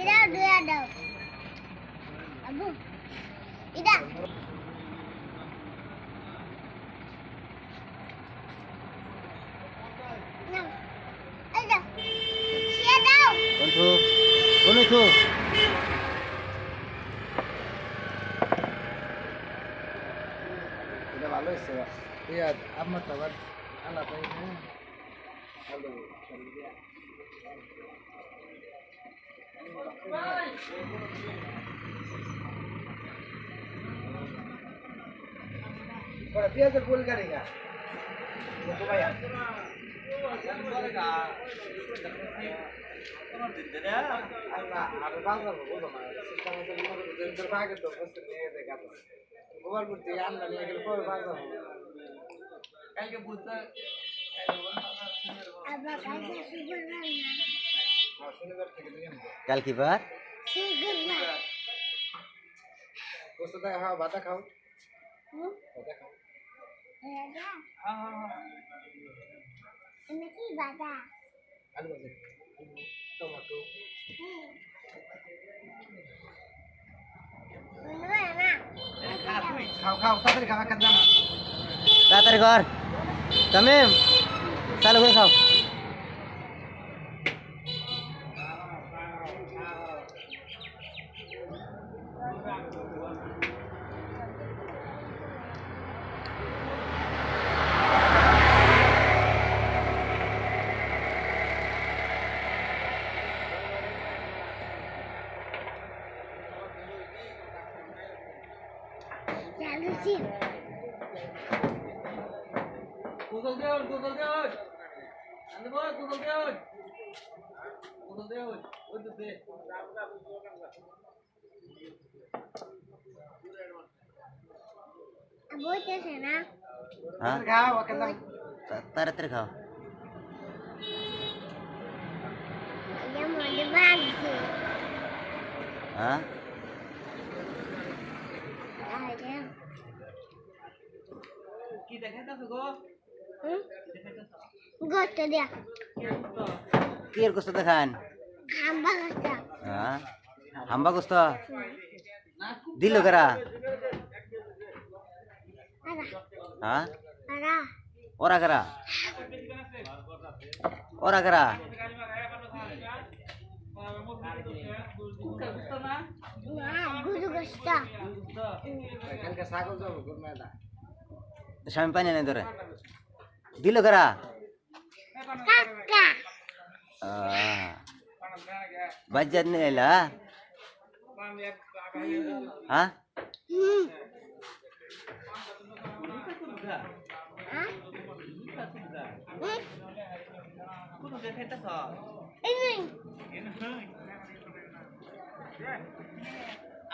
এটাও দুয়া দাও আবু এটা বন্ধু বন্ধু এটা ভালো হয়েছে ইয়া আমার তো আবার না ভালো পেঁয়াজের ফুল কাটে গা আবার কালকে শুক্রবার না কাল কি বার শুক্রবার ভাতা খাও হুম ভাতা খাও এটা এনে কি বাদা আলু ভাজা টমেটো হুম বলবে না খাও খাও তাড়াতাড়ি খাওয়া খান জানা তাড়াতাড়ি কর তামিম চালু করে খাও চালু ছিল গোসল দেউন গোসল দেউন আনতে বল গোসল দেউন গোসল দেউন ওই তো দে। বইতেছে না। হ্যাঁ? খাও হ্যাঁ? কি দেখাইতাছ গো গোস্ত দিয়া। কি এর গোস্ত দেখান? খাম্বা গোস্ত হ্যাঁ? হাম্বা গোস্ত? দিল কেরা? আরা। হ্যাঁ? ওরা কেরা? ওরা কেরা? না না গুরু গোস্ত। কালকে ছাগল যাব গুরমেদা স্বামী পানি নাই ধরে? দিল কেরা? বাজ্জাত নিয়ে এলা হ্যাঁ?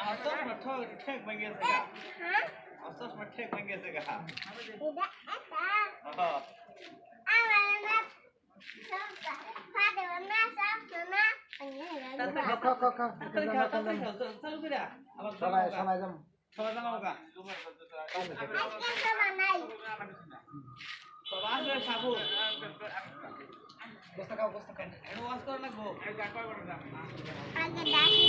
আমার তো ঠক ঠেক ভাঙ গেছে। তো ঠেক ভাঙ গেছে গা? সব সবাই সবাই যাম সবাই নাই সবাই গোস্ত খাও গোস্ত খাও। লাগবো আগে ডাকি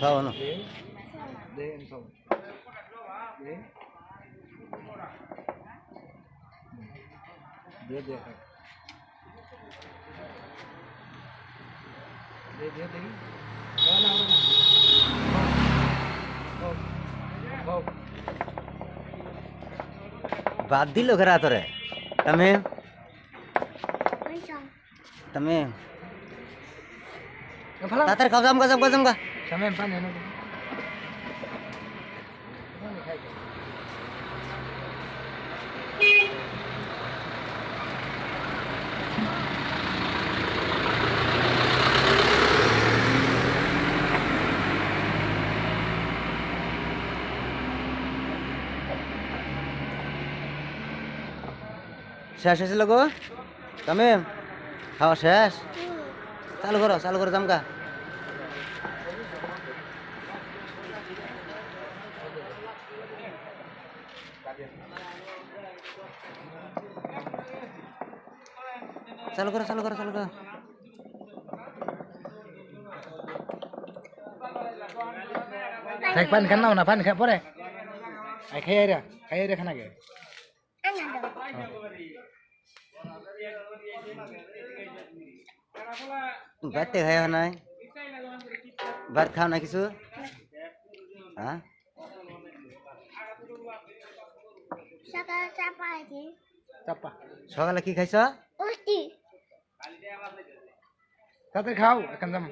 খাও না দে এম সব দে দে দে খাও। দে দে দে না না না খাও খাও বাদ দিল কেরা তোরে তামিম আনছো তামিম ভালো তাড়াতাড়ি খাও জামগা জামগা জামগা Sampai empat ya শেষ হয়েছিল গো তামিম? খাওয়া শেষ? চালু করো চালু করো জামকা। চালু করো চালু করো চালু করো পানি খান না পানি খা পরে খাই রে খাই রে খানা গে বাড়তে খাই নাই ভাত খাও না কিছু হ্যাঁ সকালে চাপা। আছে চাপা সকালে কি খাইছ? উষ্টি। তাতে খাও এখন যাম।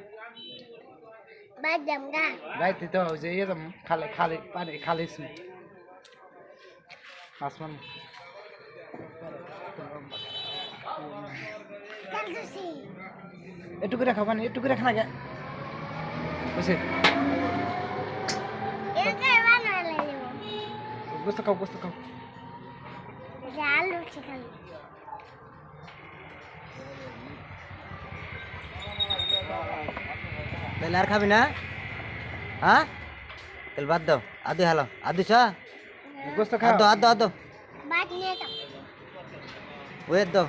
বাদাম গা। রাইতে তো যে ইয়ে যাম খালে খালি পানি খালিস আসমান। একটু করে খাও পানি একটু করে খানা গে। বুঝছি? খাও গোস্ত খাও। জাল উঠছে খালি তাহলে আর খাবি না? হ্যাঁ? তাহলে বাদ দাও। আদু হ্যালো আদু ছ গোস্ত খাও। আদো আদো আদো। বাদ নিয়ে যাও। ওয়েট দাও।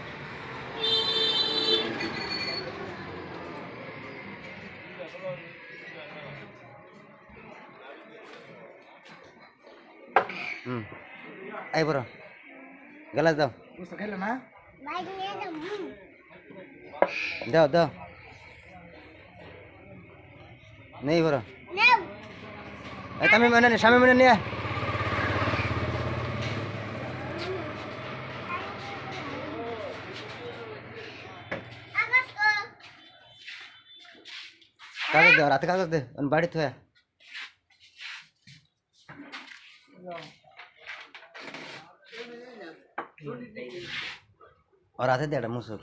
হুম। বড় গ্লাস দাও গোস্ত খাইলে না বাদ নিয়ে যাও হুম। দাও দাও নেই বড় নাও এই তুমি মনে নে স্বামী দে রাতে কাগজ দে